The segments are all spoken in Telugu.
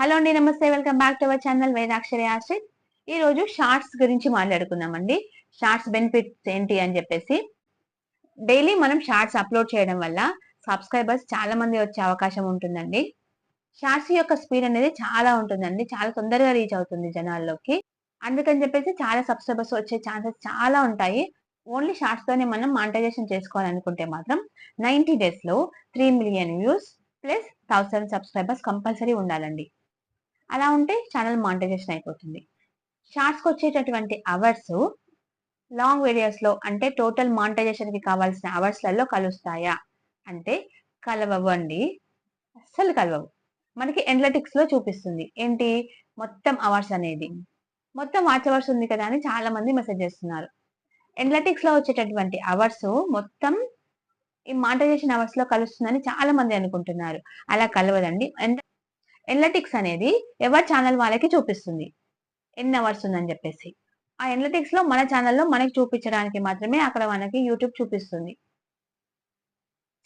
హలో అండి నమస్తే. Welcome back to our channel Vedakshari Ashrith. ఈ రోజు షార్ట్స్ గురించి మాట్లాడుకుందామండి. షార్ట్స్ బెనిఫిట్స్ ఏంటి అని చెప్పేసి. డైలీ మనం షార్ట్స్ అప్లోడ్ చేయడం వల్ల సబ్స్క్రైబర్స్ చాలా మంది వచ్చే అవకాశం ఉంటుందండి. షార్ట్స్ యొక్క స్పీడ్ అనేది చాలా ఉంటుందండి. చాలా తొందరగా రీచ్ అవుతుంది జనాల్లోకి. అందుకని చెప్పేసి చాలా సబ్స్క్రైబర్స్ వచ్చే ఛాన్సెస్ చాలా ఉంటాయి. ఓన్లీ షార్ట్స్ తోనే మనం మానిటైజేషన్ చేసుకోవాలనుకుంటే మాత్రం నైన్టీ డేస్లో three million views plus thousand subscribers compulsory ఉండాలండి. అలా ఉంటే ఛానల్ మానిటైజేషన్ అయిపోతుంది. షార్ట్స్కి వచ్చేటటువంటి అవర్స్ లాంగ్ వీడియోస్లో అంటే టోటల్ మానిటైజేషన్కి కావాల్సిన అవర్స్లలో కలుస్తాయా? అంటే కలవవండి. అస్సలు కలవవు. మనకి ఎనలటిక్స్లో చూపిస్తుంది. ఏంటి? మొత్తం అవర్స్ అనేది. మొత్తం వాచ్ అవర్స్ ఉంది కదా అని చాలా మంది మెసేజ్ చేస్తున్నారు ఎనలటిక్స్లో వచ్చేటటువంటి అవర్స్ మొత్తం ఈ మానిటైజేషన్ అవర్స్లో కలుస్తుందని చాలా మంది అనుకుంటున్నారు. అలా కలవదండి. ఎనలటిక్స్ అనేది ఎవరి ఛానల్ వాళ్ళకి చూపిస్తుంది. ఎన్ని అవర్స్ ఉందని చెప్పేసి. ఆ ఎనలటిక్స్లో మన ఛానల్లో మనకి చూపించడానికి మాత్రమే అక్కడ మనకి యూట్యూబ్ చూపిస్తుంది.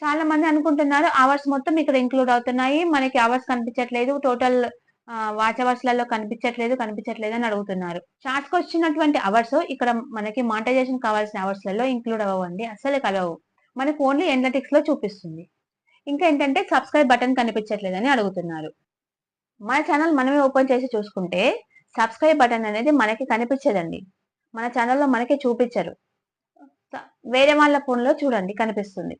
చాలా మంది అనుకుంటున్నారు అవర్స్ మొత్తం ఇక్కడ ఇంక్లూడ్ అవుతున్నాయి. మనకి అవర్స్ కనిపించట్లేదు. టోటల్ వాచ్ అవర్స్లలో కనిపించట్లేదు కనిపించట్లేదు అని అడుగుతున్నారు. షార్ట్స్ వచ్చినటువంటి అవర్స్ ఇక్కడ మనకి మానిటైజేషన్ కావాల్సిన అవర్స్లలో ఇంక్లూడ్ అవ్వండి అసలు కలవు. మనకు ఓన్లీ ఎనలటిక్స్లో చూపిస్తుంది. ఇంకా ఏంటంటే సబ్స్క్రైబ్ బటన్ కనిపించట్లేదని అడుగుతున్నారు. మన ఛానల్ మనమే ఓపెన్ చేసి చూసుకుంటే సబ్స్క్రైబ్ బటన్ అనేది మనకి కనిపించదండి. మన ఛానల్లో మనకి చూపించరు. వేరే వాళ్ళ ఫోన్లో చూడండి కనిపిస్తుంది.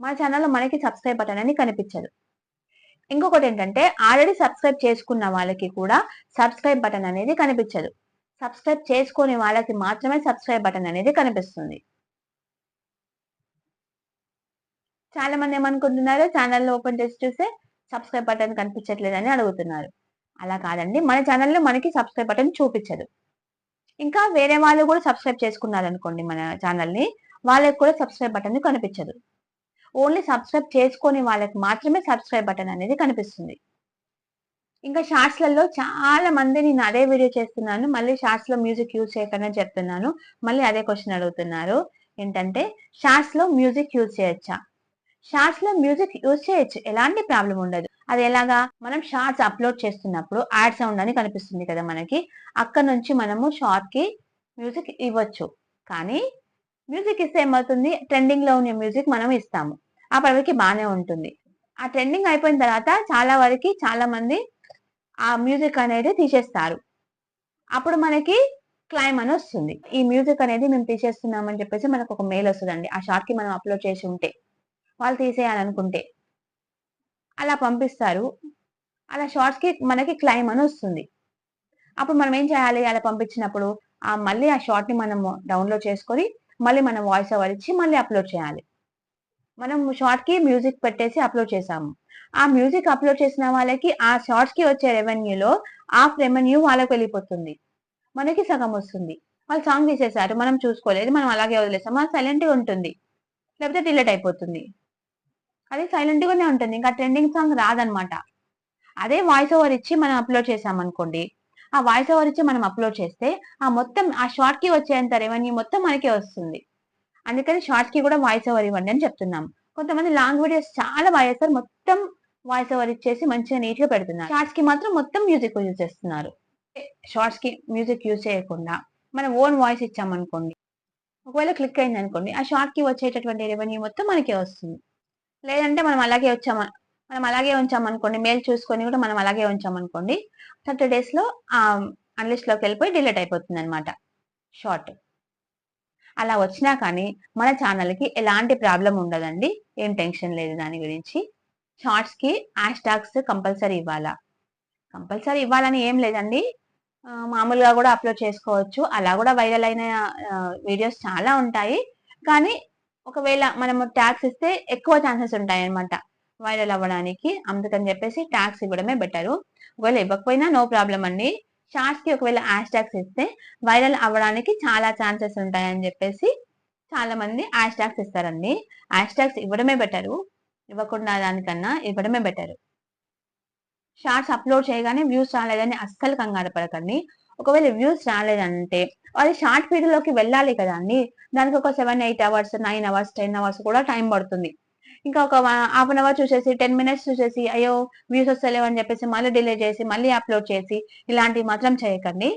మన ఛానల్లో మనకి సబ్స్క్రైబ్ బటన్ అని కనిపించదు. ఇంకొకటి ఏంటంటే ఆల్రెడీ సబ్స్క్రైబ్ చేసుకున్న వాళ్ళకి కూడా సబ్స్క్రైబ్ బటన్ అనేది కనిపించదు. సబ్స్క్రైబ్ చేసుకునే వాళ్ళకి మాత్రమే సబ్స్క్రైబ్ బటన్ అనేది కనిపిస్తుంది. చాలా మంది ఏమనుకుంటున్నారు ఛానల్ ఓపెన్ చేసి చూస్తే సబ్స్క్రైబ్ బటన్ కనిపించట్లేదని అడుగుతున్నారు. అలా కాదండి. మన ఛానల్లో మనకి సబ్స్క్రైబ్ బటన్ చూపించదు. ఇంకా వేరే వాళ్ళు కూడా సబ్స్క్రైబ్ చేసుకున్నారు అనుకోండి మన ఛానల్ని వాళ్ళకి కూడా సబ్స్క్రైబ్ బటన్ కనిపించదు. ఓన్లీ సబ్స్క్రైబ్ చేసుకొని వాళ్ళకి మాత్రమే సబ్స్క్రైబ్ బటన్ అనేది కనిపిస్తుంది. ఇంకా షార్ట్స్లలో చాలా మంది నేను అదే వీడియో చేస్తున్నాను. మళ్ళీ షార్ట్స్లో మ్యూజిక్ యూజ్ చేయకుండా చెప్తున్నాను. మళ్ళీ అదే క్వశ్చన్ అడుగుతున్నారు. ఏంటంటే షార్ట్స్లో మ్యూజిక్ యూజ్ చేయొచ్చా? షార్ట్స్లో మ్యూజిక్ యూజ్ చేయొచ్చు. ఎలాంటి ప్రాబ్లం ఉండదు. అది ఎలాగా? మనం షార్ట్స్ అప్లోడ్ చేస్తున్నప్పుడు యాడ్ సౌండ్ అని కనిపిస్తుంది కదా మనకి. అక్కడ నుంచి మనము షార్ట్కి మ్యూజిక్ ఇవ్వచ్చు. కానీ మ్యూజిక్ ఇస్తే ఏమవుతుంది? ట్రెండింగ్లో ఉన్న మ్యూజిక్ మనం ఇస్తాము. ఆ వరకు బాగానే ఉంటుంది. ఆ ట్రెండింగ్ అయిపోయిన తర్వాత చాలా వరకు చాలా మంది ఆ మ్యూజిక్ అనేది తీసేస్తారు. అప్పుడు మనకి క్లైమ్ అని వస్తుంది. ఈ మ్యూజిక్ అనేది మేము తీసేస్తున్నామని చెప్పేసి మనకు ఒక మెయిల్ వస్తుందండి. ఆ షార్ట్కి మనం అప్లోడ్ చేసి ఉంటే. వాళ్ళు తీసేయాలనుకుంటే. అలా పంపిస్తారు. అలా షార్ట్స్కి మనకి క్లైమ్ అని వస్తుంది. అప్పుడు మనం ఏం చేయాలి? అలా పంపించినప్పుడు ఆ మళ్ళీ ఆ షార్ట్ని మనం డౌన్లోడ్ చేసుకొని మళ్ళీ మనం వాయిస్ ఓవర్ ఇచ్చి మళ్ళీ అప్లోడ్ చేయాలి. మనం షార్ట్కి మ్యూజిక్ పెట్టేసి అప్లోడ్ చేసాము. ఆ మ్యూజిక్ అప్లోడ్ చేసిన వాళ్ళకి ఆ షార్ట్స్కి వచ్చే రెవెన్యూలో హాఫ్ రెవెన్యూ వాళ్ళకి వెళ్ళిపోతుంది. మనకి సగం వస్తుంది. వాళ్ళు సాంగ్ తీసేశారు మనం చూసుకోలేదు. మనం అలాగే వదిలేసాం అది సైలెంట్గా ఉంటుంది. లేకపోతే డిలేట్ అయిపోతుంది. అది సైలెంట్ గానే ఉంటుంది. ఇంకా ట్రెండింగ్ సాంగ్ రాదనమాట. అదే వాయిస్ ఓవర్ ఇచ్చి మనం అప్లోడ్ చేసామనుకోండి ఆ వాయిస్ ఓవర్ ఇచ్చి మనం అప్లోడ్ చేస్తే ఆ మొత్తం ఆ షార్ట్కి వచ్చేంత రెవెన్యూ మొత్తం మనకే వస్తుంది. అందుకని షార్ట్స్కి కూడా వాయిస్ ఓవర్ ఇవ్వండి అని చెప్తున్నాం. కొంతమంది లాంగ్ వీడియోస్ చాలా బాగా చేస్తారు. మొత్తం వాయిస్ ఓవర్ ఇచ్చేసి మంచిగా నీట్గా పెడుతున్నారు. షార్ట్స్కి మాత్రం మొత్తం మ్యూజిక్ యూజ్ చేస్తున్నారు. షార్ట్స్కి మ్యూజిక్ యూజ్ చేయకుండా మనం ఓన్ వాయిస్ ఇచ్చామనుకోండి ఒకవేళ క్లిక్ అయింది అనుకోండి ఆ షార్ట్కి వచ్చేటటువంటి రెవెన్యూ మొత్తం మనకే వస్తుంది. లేదంటే మనం అలాగే వచ్చామ మనం అలాగే ఉంచామనుకోండి మెయిల్ చూసుకొని కూడా మనం అలాగే ఉంచామనుకోండి థర్టీ డేస్లో అన్లిస్ట్లోకి ఆ వెళ్ళిపోయి డిలీట్ అయిపోతుంది అనమాట షార్ట్. అలా వచ్చినా కానీ మన ఛానల్కి ఎలాంటి ప్రాబ్లం ఉండదండి. ఏం టెన్షన్ లేదు దాని గురించి. షార్ట్స్కి హ్యాష్ ట్యాగ్స్ కంపల్సరీ ఇవ్వాలా? కంపల్సరీ ఇవ్వాలని ఏం లేదండి. మామూలుగా కూడా అప్లోడ్ చేసుకోవచ్చు. అలా కూడా వైరల్ అయిన వీడియోస్ చాలా ఉంటాయి. కానీ ఒకవేళ మనము ట్యాక్స్ ఇస్తే ఎక్కువ ఛాన్సెస్ ఉంటాయి అనమాట వైరల్ అవ్వడానికి. అందుకని చెప్పేసి ట్యాక్స్ ఇవ్వడమే బెటరు ఒకవేళ ఇవ్వకపోయినా నో ప్రాబ్లం అండి. షార్ట్స్కి ఒకవేళ హ్యాష్ ట్యాగ్స్ ఇస్తే వైరల్ అవ్వడానికి చాలా ఛాన్సెస్ ఉంటాయని చెప్పేసి చాలా మంది హ్యాష్ ట్యాగ్స్ ఇస్తారండి. హ్యాష్ ట్యాగ్స్ ఇవ్వడమే బెటరు ఇవ్వకుండా దానికన్నా ఇవ్వడమే బెటర్ షార్ట్స్ అప్లోడ్ చేయగానే వ్యూస్ రాలేదని అస్సలు కంగారు పడకండి. ఒకవేళ వ్యూస్ రాలేదంటే అది షార్ట్ పీరియడ్లోకి వెళ్ళాలి కదా అండి. దానికి ఒక seven eight hours nine hours ten hours కూడా టైం పడుతుంది. ఇంకా ఒక హాఫ్ అన్ అవర్ చూసేసి టెన్ మినిట్స్ చూసేసి అయ్యో వ్యూస్ వస్తలేవు అని చెప్పేసి మళ్ళీ డిలే చేసి మళ్ళీ అప్లోడ్ చేసి ఇలాంటివి మాత్రం చేయకండి.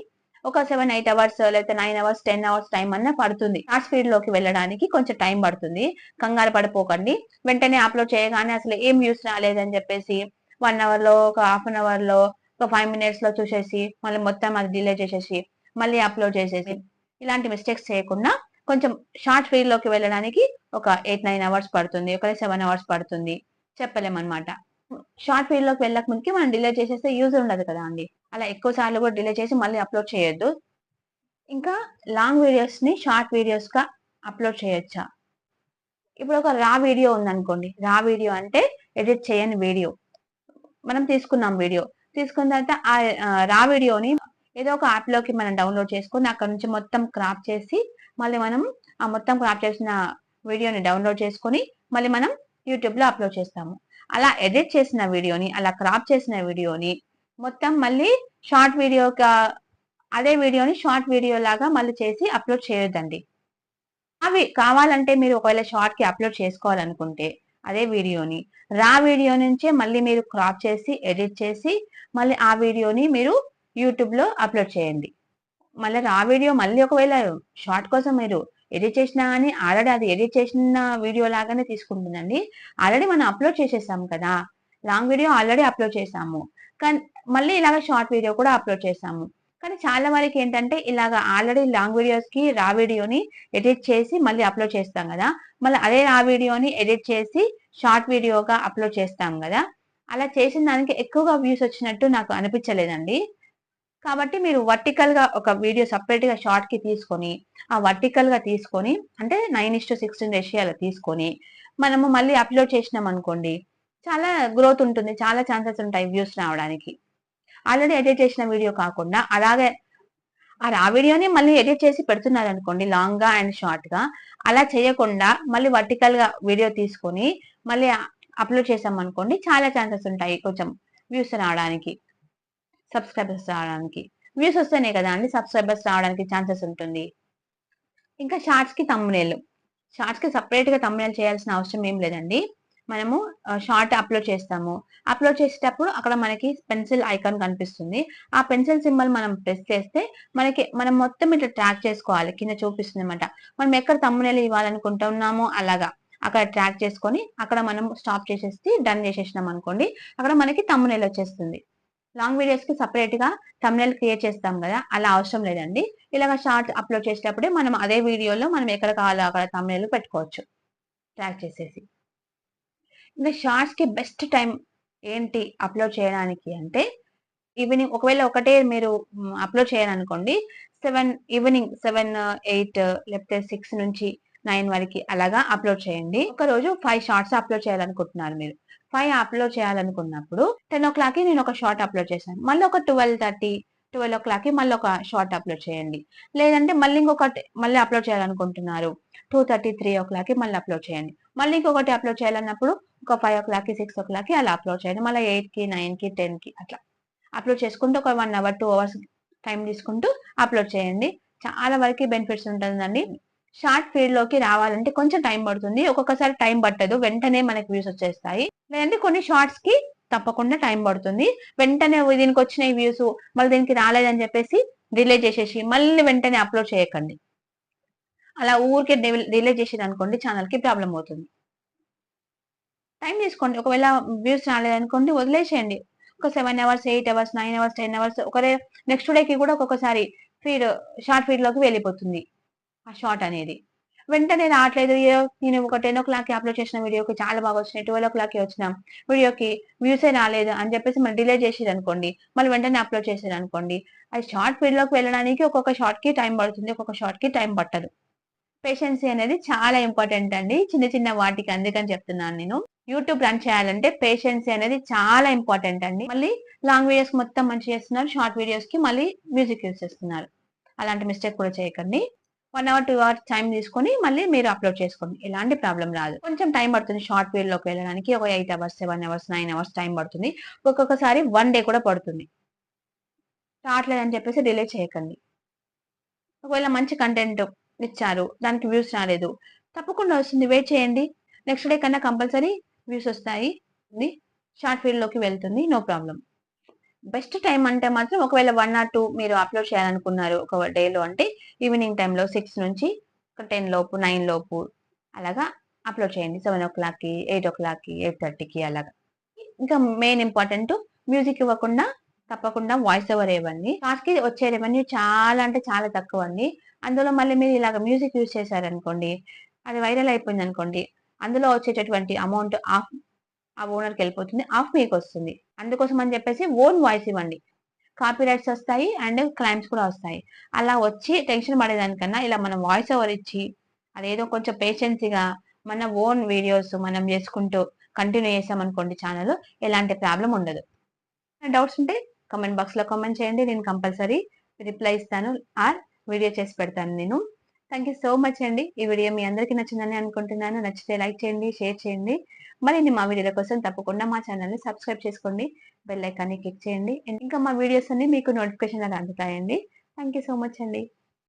ఒక సెవెన్ ఎయిట్ అవర్స్ లేకపోతే nine hours ten hours time అన్న పడుతుంది. ఆ స్పీడ్లోకి వెళ్ళడానికి కొంచెం టైం పడుతుంది. కంగారు పడిపోకండి. వెంటనే అప్లోడ్ చేయగానే అసలు ఏం వ్యూస్ రాలేదని చెప్పేసి వన్ అవర్లో ఒక హాఫ్ అన్ అవర్లో ఒక ఫైవ్ మినిట్స్లో చూసేసి మళ్ళీ మొత్తం అది డిలే చేసేసి మళ్ళీ అప్లోడ్ చేసేసి ఇలాంటి మిస్టేక్స్ చేయకుండా కొంచెం షార్ట్ ఫీడ్లోకి వెళ్ళడానికి ఒక ఎయిట్ నైన్ అవర్స్ పడుతుంది ఒక సెవెన్ అవర్స్ పడుతుంది. చెప్పలేమన్నమాట. షార్ట్ ఫీడ్లోకి వెళ్ళక ముందుకి మనం డిలే చేసేస్తే యూజ్ ఉండదు కదా అండి. అలా ఎక్కువ సార్లు కూడా డిలే చేసి మళ్ళీ అప్లోడ్ చేయొద్దు. ఇంకా లాంగ్ వీడియోస్ని షార్ట్ వీడియోస్గా అప్లోడ్ చేయొచ్చా? ఇప్పుడు ఒక రా వీడియో ఉందనుకోండి. రా వీడియో అంటే ఎడిట్ చేయని వీడియో మనం తీసుకున్నాం వీడియో తీసుకున్న తర్వాత ఆ రా వీడియోని ఏదో ఒక యాప్లోకి మనం డౌన్లోడ్ చేసుకుని అక్కడ నుంచి మొత్తం క్రాప్ చేసి మళ్ళీ మనం ఆ మొత్తం క్రాప్ చేసిన వీడియోని డౌన్లోడ్ చేసుకొని మళ్ళీ మనం యూట్యూబ్లో అప్లోడ్ చేస్తాము. అలా ఎడిట్ చేసిన వీడియోని అలా క్రాప్ చేసిన వీడియోని మొత్తం మళ్ళీ షార్ట్ వీడియో అదే వీడియోని షార్ట్ వీడియో లాగా మళ్ళీ చేసి అప్లోడ్ చేయొద్దండి. అవి కావాలంటే మీరు ఒకవేళ షార్ట్కి అప్లోడ్ చేసుకోవాలనుకుంటే అదే వీడియోని రా వీడియో నుంచే మళ్ళీ మీరు క్రాప్ చేసి ఎడిట్ చేసి మళ్ళీ ఆ వీడియోని మీరు యూట్యూబ్లో అప్లోడ్ చేయండి. మళ్ళీ రా వీడియో మళ్ళీ ఒకవేళ షార్ట్ కోసం మీరు ఎడిట్ చేసినా కానీ ఆల్రెడీ అది ఎడిట్ చేసిన వీడియో లాగానే తీసుకుంటుందండి. ఆల్రెడీ మనం అప్లోడ్ చేసేసాము కదా లాంగ్ వీడియో ఆల్రెడీ అప్లోడ్ చేసాము. కానీ మళ్ళీ ఇలాగ షార్ట్ వీడియో కూడా అప్లోడ్ చేసాము. కానీ చాలా వరకు ఏంటంటే ఇలాగ ఆల్రెడీ లాంగ్ వీడియోస్కి రా వీడియోని ఎడిట్ చేసి మళ్ళీ అప్లోడ్ చేస్తాం కదా మళ్ళీ అదే రా వీడియోని ఎడిట్ చేసి షార్ట్ వీడియోగా అప్లోడ్ చేస్తాం కదా అలా చేసిన దానికి ఎక్కువగా వ్యూస్ వచ్చినట్టు నాకు అనిపించలేదండి. కాబట్టి మీరు వర్టికల్గా ఒక వీడియో సపరేట్గా షార్ట్కి తీసుకొని ఆ వర్టికల్గా తీసుకొని అంటే నైన్ ఇస్ టు సిక్స్టీన్ రేషియాలో తీసుకొని మనము మళ్ళీ అప్లోడ్ చేసినాం అనుకోండి చాలా గ్రోత్ ఉంటుంది చాలా ఛాన్సెస్ ఉంటాయి వ్యూస్ రావడానికి. ఆల్రెడీ ఎడిట్ చేసిన వీడియో కాకుండా అలాగే ఆ వీడియోని మళ్ళీ ఎడిట్ చేసి పెడుతున్నారు అనుకోండి లాంగ్గా అండ్ షార్ట్గా అలా చేయకుండా మళ్ళీ వర్టికల్గా వీడియో తీసుకొని మళ్ళీ అప్లోడ్ చేసాం అనుకోండి చాలా ఛాన్సెస్ ఉంటాయి కొంచెం వ్యూస్ రావడానికి. సబ్స్క్రైబర్స్ రావడానికి. వ్యూస్ వస్తేనే కదా అండి సబ్స్క్రైబర్స్ రావడానికి ఛాన్సెస్ ఉంటుంది. ఇంకా షార్ట్స్కి షార్ట్స్కి షార్ట్స్కి సపరేట్గా తమ్మునేలు చేయాల్సిన అవసరం ఏం లేదండి. మనము షార్ట్ అప్లోడ్ చేస్తాము. అప్లోడ్ చేసేటప్పుడు అక్కడ మనకి పెన్సిల్ ఐకాన్ కనిపిస్తుంది. ఆ పెన్సిల్ సింబల్ మనం ప్రెస్ చేస్తే మనకి మనం మొత్తం ఇట్లా ట్రాక్ చేసుకోవాలి. కింద చూపిస్తుంది అనమాట మనం ఎక్కడ తమ్మునేలు ఇవ్వాలనుకుంటున్నామో అలాగా. అక్కడ ట్రాక్ చేసుకొని అక్కడ మనం స్టాప్ చేసేసి డన్ చేసేసినాం అనుకోండి అక్కడ మనకి తమ్మునేలు వచ్చేస్తుంది. లాంగ్ వీడియోస్కి సపరేట్గా తమ్నేల్ క్రియేట్ చేస్తాం కదా అలా అవసరం లేదండి. ఇలాగ షార్ట్ అప్లోడ్ చేసేటప్పుడే మనం అదే వీడియోలో మనం ఎక్కడ కావాలో అక్కడ తమ్నేల్ పెట్టుకోవచ్చు. ట్రాక్ చేసేసి. ఇంకా షార్ట్స్కి బెస్ట్ టైం ఏంటి అప్లోడ్ చేయడానికి అంటే ఈవినింగ్ ఒకవేళ ఒకటే మీరు అప్లోడ్ చేయాలనుకోండి సెవెన్ ఈవినింగ్ సెవెన్ ఎయిట్ లేకపోతే సిక్స్ నుంచి నైన్ వరకు అలాగా అప్లోడ్ చేయండి. ఒక రోజు ఫైవ్ షార్ట్స్ అప్లోడ్ చేయాలనుకుంటున్నారు మీరు. ఫైవ్ అప్లోడ్ చేయాలనుకున్నప్పుడు టెన్ ఓ క్లాక్కి నేను ఒక షార్ట్ అప్లోడ్ చేశాను. మళ్ళీ ఒక ట్వెల్వ్ థర్టీ ట్వెల్వ్ ఓ క్లాక్కి మళ్ళీ ఒక షార్ట్ అప్లోడ్ చేయండి. లేదంటే మళ్ళీ ఇంకొకటి మళ్ళీ అప్లోడ్ చేయాలనుకుంటున్నారు. టూ థర్టీ త్రీ ఓ క్లాక్కి మళ్ళీ అప్లోడ్ చేయండి. మళ్ళీ ఇంకొకటి అప్లోడ్ చేయాలన్నప్పుడు ఒక ఫైవ్ ఓ క్లాక్కి సిక్స్ ఓ క్లాక్కి అలా అప్లోడ్ చేయండి. మళ్ళీ ఎయిట్కి నైన్కి టెన్కి అట్లా అప్లోడ్ చేసుకుంటూ ఒక one hour two hours time తీసుకుంటూ అప్లోడ్ చేయండి. చాలా వరకు బెనిఫిట్స్ ఉంటుందండి. షార్ట్ ఫీడ్లోకి రావాలంటే కొంచెం టైం పడుతుంది. ఒక్కొక్కసారి టైం పట్టదు. వెంటనే మనకి వ్యూస్ వచ్చేస్తాయి. లేదంటే కొన్ని షార్ట్స్కి తప్పకుండా టైం పడుతుంది. వెంటనే దీనికి వచ్చిన వ్యూస్ మళ్ళీ దీనికి రాలేదని చెప్పేసి డిలే చేసేసి మళ్ళీ వెంటనే అప్లోడ్ చేయకండి. అలా ఊరికే డిలే చేసేది అనుకోండి ఛానల్కి ప్రాబ్లం అవుతుంది. టైం తీసుకోండి. ఒకవేళ వ్యూస్ రాలేదనుకోండి వదిలేసేయండి. ఒక seven hours eight hours nine hours ten hours ఒకరే నెక్స్ట్ డేకి కూడా ఒక్కొక్కసారి ఫీడ్ షార్ట్ ఫీడ్లోకి వెళ్ళిపోతుంది. ఆ షార్ట్ అనేది. వెంటనే రావట్లేదు. నేను ఒక టెన్ ఓ క్లాక్ అప్లోడ్ చేసిన వీడియోకి చాలా బాగా వచ్చినాయి. ట్వెల్వ్ ఓ క్లాక్ వచ్చిన. వీడియోకి వ్యూసే రాలేదు అని చెప్పేసి మళ్ళీ డిలే చేసేది అనుకోండి. మళ్ళీ వెంటనే అప్లోడ్ చేసేది అనుకోండి. అది షార్ట్ ఫీడ్లోకి వెళ్ళడానికి ఒక్కొక్క షార్ట్కి టైం పడుతుంది. ఒక్కొక్క షార్ట్కి టైం పట్టదు. పేషెన్సీ అనేది చాలా ఇంపార్టెంట్ అండి. చిన్న చిన్న వాటికి అందుకని చెప్తున్నాను నేను. యూట్యూబ్ రన్ చేయాలంటే పేషెన్సీ అనేది చాలా ఇంపార్టెంట్ అండి. మళ్ళీ లాంగ్ వీడియోస్ మొత్తం మంచి చేస్తున్నారు. షార్ట్ వీడియోస్కి మళ్ళీ మ్యూజిక్ యూజ్ చేస్తున్నారు. అలాంటి మిస్టేక్ కూడా చేయకండి. One hour two hours time తీసుకొని మళ్ళీ మీరు అప్లోడ్ చేసుకోండి. ఎలాంటి ప్రాబ్లం రాదు. కొంచెం టైం పడుతుంది. షార్ట్ పీరియడ్లోకి వెళ్ళడానికి ఒక eight hours seven hours nine hours time పడుతుంది. ఒక్కొక్కసారి వన్ డే కూడా పడుతుంది. రావట్లేదని చెప్పేసి డిలే చేయకండి. ఒకవేళ మంచి కంటెంట్ ఇచ్చారు దానికి వ్యూస్ రాలేదు తప్పకుండా వస్తుంది. వెయిట్ చేయండి. నెక్స్ట్ డే కన్నా కంపల్సరీ వ్యూస్ వస్తాయి. షార్ట్ ఫీల్డ్లోకి వెళ్తుంది. నో ప్రాబ్లం బెస్ట్ టైం అంటే మాత్రం ఒకవేళ వన్ ఆర్ టూ మీరు అప్లోడ్ చేయాలనుకున్నారు ఒక డేలో అంటే ఈవినింగ్ టైంలో సిక్స్ నుంచి ఒక టెన్ లోపు నైన్ లోపు అలాగా అప్లోడ్ చేయండి. సెవెన్ ఓ క్లాక్కి ఎయిట్ ఓ క్లాక్కి ఎయిట్ థర్టీకి అలాగా. ఇంకా మెయిన్ ఇంపార్టెంట్ మ్యూజిక్ ఇవ్వకుండా తప్పకుండా వాయిస్ ఓవర్ ఇవ్వండి. కి వచ్చే రెవెన్యూ చాలా అంటే చాలా తక్కువ అండి అందులో మళ్ళీ మీరు ఇలాగ మ్యూజిక్ యూజ్ చేశారనుకోండి అది వైరల్ అయిపోయింది అనుకోండి అందులో వచ్చేటటువంటి అమౌంట్ ఆఫ్ ఆ ఓనర్కి వెళ్ళిపోతుంది ఆఫ్ మీకు వస్తుంది అందుకోసం అని చెప్పేసి ఓన్ వాయిస్ ఇవ్వండి. కాపీరైట్స్ వస్తాయి అండ్ క్లైమ్స్ కూడా వస్తాయి. అలా వచ్చి టెన్షన్ పడేదానికన్నా ఇలా మనం వాయిస్ ఓవర్ ఇచ్చి అదేదో కొంచెం పేషెన్సీగా మన ఓన్ వీడియోస్ మనం చేసుకుంటూ కంటిన్యూ చేసామనుకోండి ఛానల్ ఎలాంటి ప్రాబ్లం ఉండదు. డౌట్స్ ఉంటే కామెంట్ బాక్స్లో కమెంట్ కామెంట్ చేయండి. నేను కంపల్సరీ రిప్లై ఇస్తాను ఆర్ వీడియో చేసి పెడతాను నేను. థ్యాంక్ యూ సో మచ్ అండి ఈ వీడియో మీ అందరికీ నచ్చిందని అనుకుంటున్నాను. నచ్చితే లైక్ చేయండి షేర్ చేయండి. మరిన్ని మా వీడియోల కోసం తప్పకుండా మా ఛానల్ని సబ్స్క్రైబ్ చేసుకోండి. బెల్ ఐకాన్ని క్లిక్ చేయండి. ఇంకా మా వీడియోస్ అన్ని మీకు నోటిఫికేషన్ అలా అందుతాయండి. థ్యాంక్ యూ సో మచ్ అండి